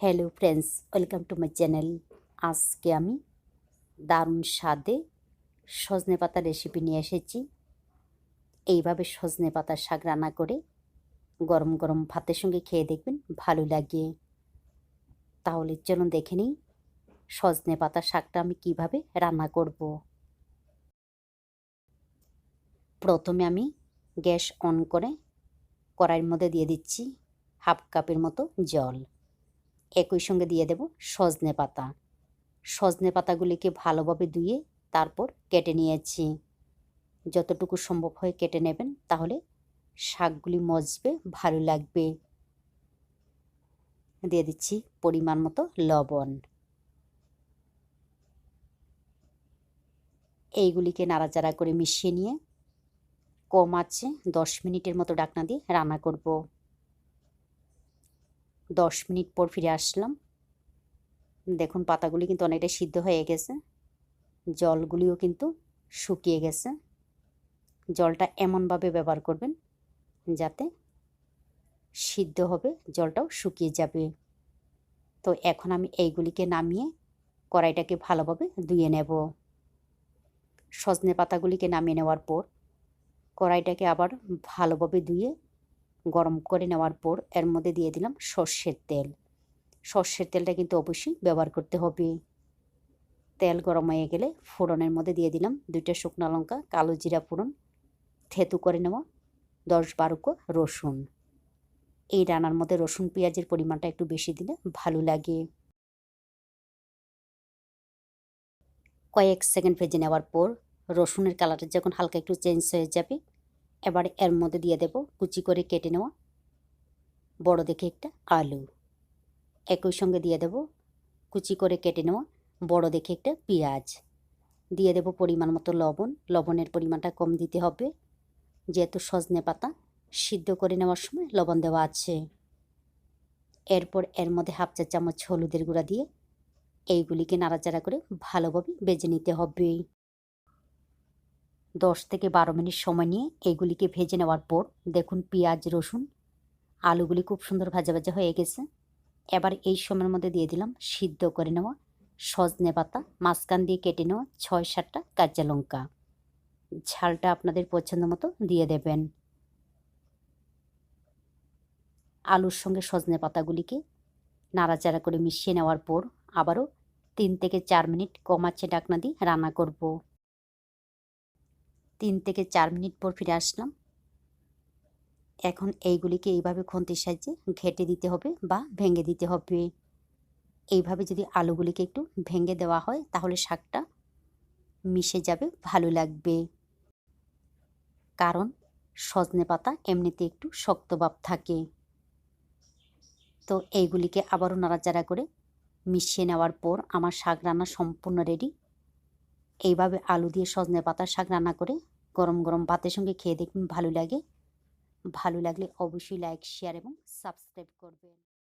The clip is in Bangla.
Hello friends welcome to my channel আজকে আমি দারুণ স্বাদে সজনে পাতা রেসিপি নিয়ে এসেছি। এইভাবে সজনে পাতার শাক রান্না করে গরম গরম ভাতের সঙ্গে খেয়ে দেখবেন ভালো লাগে। তাহলে চলুন দেখে নিই সজনে পাতার শাকটা আমি কীভাবে রান্না করব। প্রথমে আমি গ্যাস অন করে কড়াইয়ের মধ্যে দিয়ে দিচ্ছি হাফ কাপের মতো জল। একই সঙ্গে দিয়ে দেব সজনে পাতা। সজনে পাতাগুলিকে ভালোভাবে ধুয়ে তারপর কেটে নিয়েছি। যতটুকু সম্ভব হয় কেটে নেবেন, তাহলে শাকগুলি মজবে, ভালো লাগবে। দিয়ে দিচ্ছি পরিমাণ মতো লবণ। এইগুলিকে নাড়াচাড়া করে মিশিয়ে নিয়ে কম আছে দশ মিনিটের মতো ডাকনা দিয়ে রান্না করব। দশ মিনিট পর ফিরে আসলাম। দেখুন, পাতাগুলি কিন্তু অনেকটা সিদ্ধ হয়ে গেছে। জলগুলিও কিন্তু শুকিয়ে গেছে। জলটা এমনভাবে ব্যবহার করবেন যাতে সিদ্ধ হবে, জলটাও শুকিয়ে যাবে। তো এখন আমি এইগুলিকে নামিয়ে কড়াইটাকে ভালোভাবে ধুয়ে নেব। সজনে পাতাগুলিকে নামিয়ে নেওয়ার পর কড়াইটাকে আবার ভালোভাবে ধুয়ে গরম করে নেওয়ার পর এর মধ্যে দিয়ে দিলাম সর্ষের তেল। সর্ষের তেলটা কিন্তু অবশ্যই ব্যবহার করতে হবে। তেল গরম হয়ে গেলে ফোড়নের মধ্যে দিয়ে দিলাম দুইটা শুকনো লঙ্কা, কালো জিরা ফোড়ন, থেতু করে নেওয়া দশ বারো কো রসুন। এই রান্নার মধ্যে রসুন পেঁয়াজের পরিমাণটা একটু বেশি দিলে ভালো লাগে। কয়েক সেকেন্ড ভেজে নেওয়ার পর রসুনের কালারটা যখন হালকা একটু চেঞ্জ হয়ে যাবে এবার এর মধ্যে দিয়ে দেব কুচি করে কেটে নেওয়া বড় দেখে একটা আলু। একই সঙ্গে দিয়ে দেব কুচি করে কেটে নেওয়া বড় দেখে একটা পেঁয়াজ। দিয়ে দেব পরিমাণ মতো লবণ। লবণের পরিমাণটা কম দিতে হবে। যেহেতু সজনে পাতা সিদ্ধ করে নেওয়ার সময় লবণ দেওয়া আছে। এরপর এর মধ্যে হাফ চা চামচ হলুদের গুঁড়া দিয়ে এইগুলিকে নাড়াচাড়া করে ভালোভাবে বেজে নিতে হবে। দশ থেকে বারো মিনিট সময় নিয়ে এইগুলিকে ভেজে নেওয়ার পর দেখুন পেঁয়াজ, রসুন, আলুগুলি খুব সুন্দর ভাজা ভাজা হয়ে গেছে। এবার এই সময়ের মধ্যে দিয়ে দিলাম সিদ্ধ করে নেওয়া সজনে পাতা, মাঝখান দিয়ে কেটে নেওয়া ছয় সাতটা কাঁচা লঙ্কা। ঝালটা আপনাদের পছন্দ মতো দিয়ে দেবেন। আলুর সঙ্গে সজনে পাতাগুলিকে নাড়াচাড়া করে মিশিয়ে নেওয়ার পর আবারও তিন থেকে চার মিনিট কমাচ্ছে ডাকনা দিয়ে রান্না করব। তিন থেকে চার মিনিট পর ফিরে আসলাম। এখন এইগুলিকে এইভাবে খন্তির সাহায্যে ঘেটে দিতে হবে বা ভেঙে দিতে হবে। এইভাবে যদি আলুগুলিকে একটু ভেঙে দেওয়া হয়, তাহলে শাকটা মিশে যাবে, ভালো লাগবে। কারণ সজনে পাতা এমনিতে একটু শক্ত ভাব থাকে। তো এইগুলিকে আবারও নাড়াচাড়া করে মিশিয়ে নেওয়ার পর আমার শাক রান্না সম্পূর্ণ রেডি এইভাবে আলু দিয়ে সজনে পাতার শাক রান্না করে গরম গরম ভাতের সঙ্গে খেয়ে দেখুন ভালো লাগে। ভালো লাগলে অবশ্যই লাইক শেয়ার এবং সাবস্ক্রাইব করবেন।